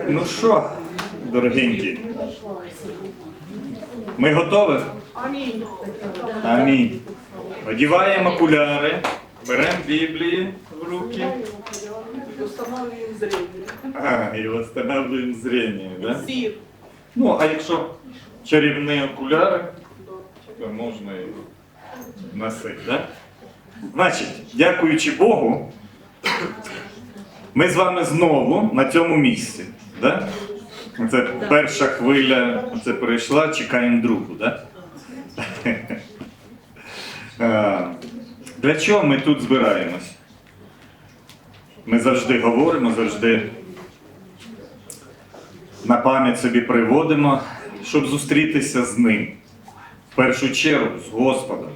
Так, ну що, дорогенькі, ми готові? Амінь. Амінь. Одіваємо окуляри, беремо Біблії в руки а, і встановлюємо зрення. Да? Ну, а якщо чарівні окуляри, то можна і носити. Да? Значить, дякуючи Богу, ми з вами знову на цьому місці. Да? Це перша хвиля, це перейшла, чекаємо другу. Да? Для чого ми тут збираємось? Ми завжди говоримо, завжди на пам'ять собі приводимо, щоб зустрітися з ним. В першу чергу з Господом.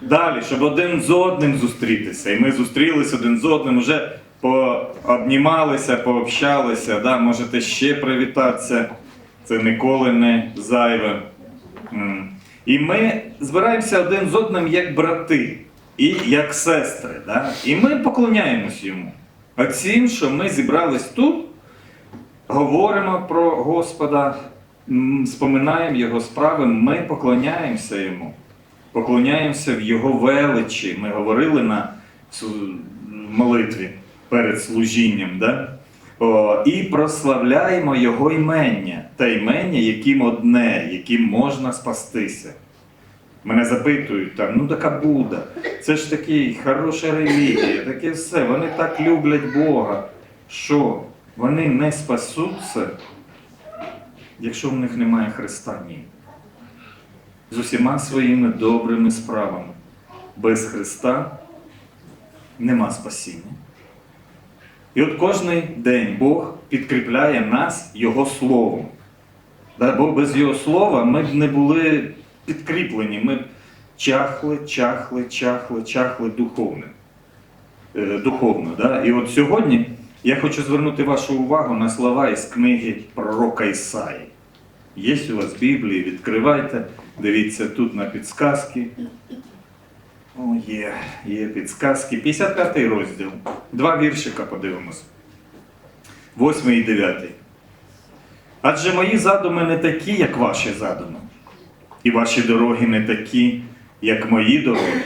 Далі, щоб один з одним зустрітися. І ми зустрілися один з одним, вже пообнімалися, пообщалися. Да? Можете ще привітатися. Це ніколи не зайве. І ми збираємося один з одним як брати і як сестри. Да? І ми поклоняємось йому. Оцім, що ми зібрались тут, говоримо про Господа, споминаємо Його справи, ми поклоняємося Йому, поклоняємося в Його величі. Ми говорили на молитві перед служінням. Да? О, і прославляємо Його імення, те імення, яким одне, яким можна спастися. Мене запитують там, ну така Будда, це ж такий хороша релігія, таке все. Вони так люблять Бога. Що? Вони не спасуться, якщо в них немає Христа ні. З усіма своїми добрими справами. Без Христа нема спасіння. І от кожний день Бог підкріпляє нас Його Словом. Бо без Його слова ми б не були підкріплені, ми б чахли, чахли, чахли, чахли духовним. Е, духовно. Да? І от сьогодні я хочу звернути вашу увагу на слова із книги пророка Ісаї. Є у вас Біблії, відкривайте, дивіться тут на підсказки. О, є, є підсказки. 55 розділ. Два віршика подивимось. 8 і 9. Адже мої задуми не такі, як ваші задуми, і ваші дороги не такі, як мої дороги,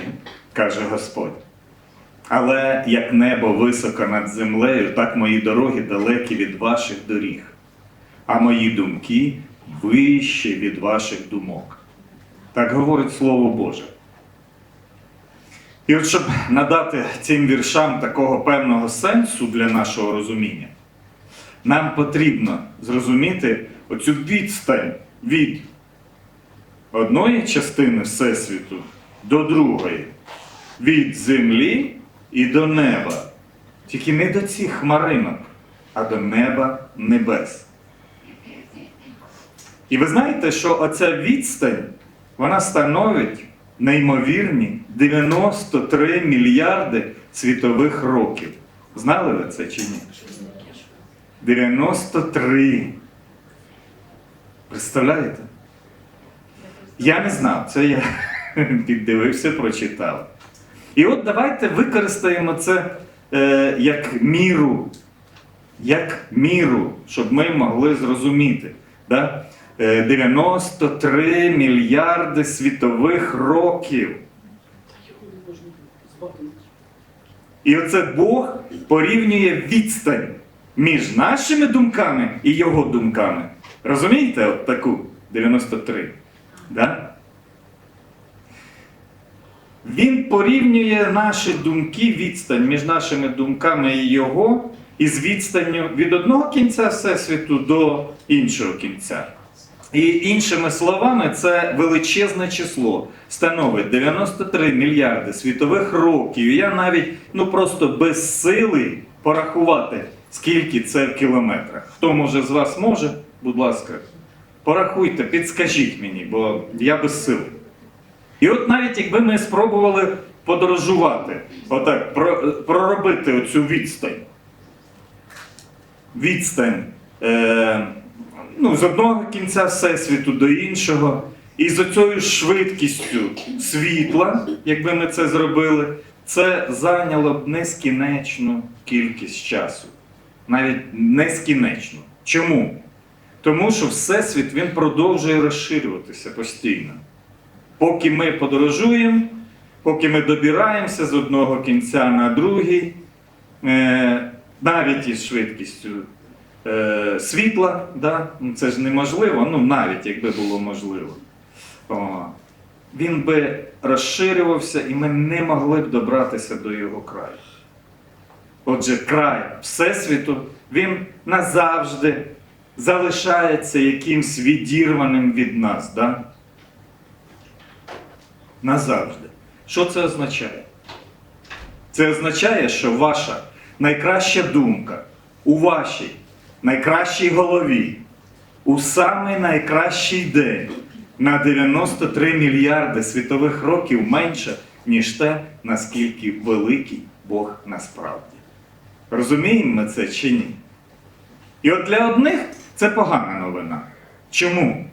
каже Господь. Але як небо високо над землею, так мої дороги далекі від ваших доріг, а мої думки вище від ваших думок. Так говорить Слово Боже. І от щоб надати цим віршам такого певного сенсу для нашого розуміння, нам потрібно зрозуміти оцю відстань від одної частини Всесвіту до другої, від землі і до неба. Тільки не до цих хмаринок, а до неба небес. І ви знаєте, що оця відстань вона становить неймовірні 93 мільярди світових років. Знали ви це чи ні? 93. Представляєте? Я не знав, це я піддивився, прочитав. І от давайте використаємо це е, як міру, як міру, щоб ми могли зрозуміти. Да? Е, 93 мільярди світових років. Його не можна збагнути. І оце Бог порівнює відстань між нашими думками і його думками. Розумієте, от таку 93? Да? Він порівнює наші думки, відстань між нашими думками і його, із відстанню від одного кінця Всесвіту до іншого кінця. І іншими словами, це величезне число становить 93 мільярди світових років. І Я навіть ну просто без сили порахувати, скільки це в кілометрах. Хто може з вас може, будь ласка, порахуйте, підскажіть мені, бо я без сили. І от навіть якби ми спробували подорожувати, отак, про- проробити оцю відстань. Відстань е, ну, з одного кінця Всесвіту до іншого, і з оцею швидкістю світла, якби ми це зробили, це зайняло б нескінченну кількість часу. Навіть нескінчну. Чому? Тому що Всесвіт він продовжує розширюватися постійно. Поки ми подорожуємо, поки ми добираємося з одного кінця на другий, е, навіть із швидкістю е, світла, да? ну, це ж неможливо, ну навіть якби було можливо. О, він би розширювався і ми не могли б добратися до його краю. Отже, край Всесвіту, він назавжди залишається якимсь відірваним від нас. Да? Назавжди. Що це означає? Це означає, що ваша найкраща думка у вашій найкращій голові у самий найкращий день на 93 мільярди світових років менше, ніж те, наскільки великий Бог насправді. Розуміємо ми це чи ні? І от для одних це погана новина. Чому?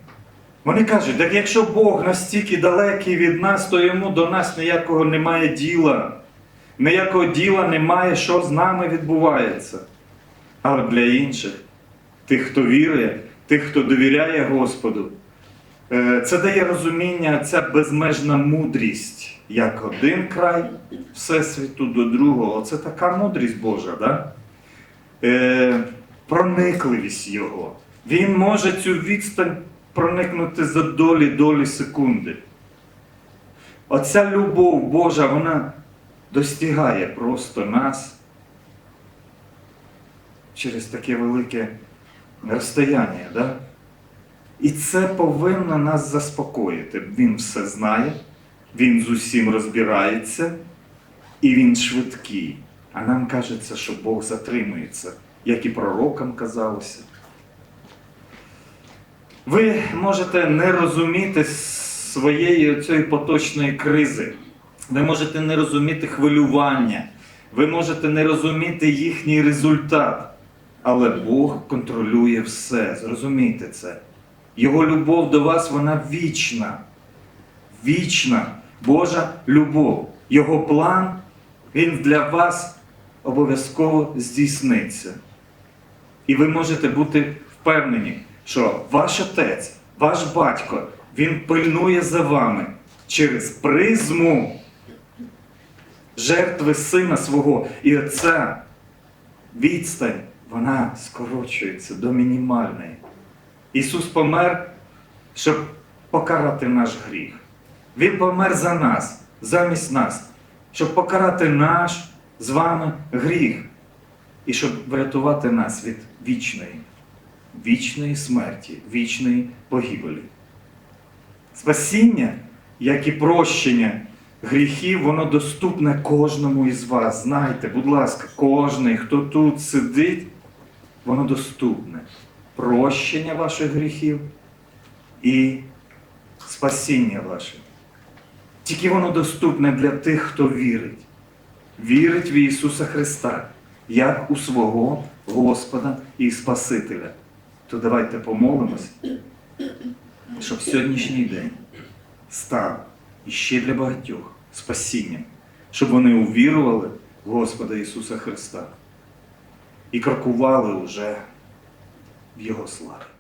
Вони кажуть, так якщо Бог настільки далекий від нас, то йому до нас ніякого немає діла. Ніякого діла немає, що з нами відбувається. Але для інших, тих, хто вірує, тих, хто довіряє Господу, е, це дає розуміння, ця безмежна мудрість, як один край Всесвіту до другого. Це така мудрість Божа, да? е, проникливість Його. Він може цю відстань проникнути за долі долі секунди. Оця любов Божа, вона достигає просто нас через таке велике розстояння. Да? І це повинно нас заспокоїти. Він все знає, він з усім розбирається, і він швидкий. А нам кажеться, що Бог затримується, як і пророкам казалося. Ви можете не розуміти своєї цієї поточної кризи. Ви можете не розуміти хвилювання, ви можете не розуміти їхній результат. Але Бог контролює все. Зрозумійте це. Його любов до вас, вона вічна. Вічна Божа любов. Його план, він для вас обов'язково здійсниться. І ви можете бути впевнені, що ваш отець, ваш батько, він пильнує за вами через призму жертви сина свого. І оця відстань, вона скорочується до мінімальної. Ісус помер, щоб покарати наш гріх. Він помер за нас, замість нас, щоб покарати наш з вами гріх і щоб врятувати нас від вічної, вічної смерті, вічної погибелі. Спасіння, як і прощення гріхів, воно доступне кожному із вас. Знайте, будь ласка, кожний, хто тут сидить, воно доступне. Прощення ваших гріхів і спасіння ваше. Тільки воно доступне для тих, хто вірить. Вірить в Ісуса Христа, як у свого Господа і Спасителя. То давайте помолимось, щоб сьогоднішній день став іще для багатьох спасінням, щоб вони увірували в Господа Ісуса Христа і крокували уже в Його славі.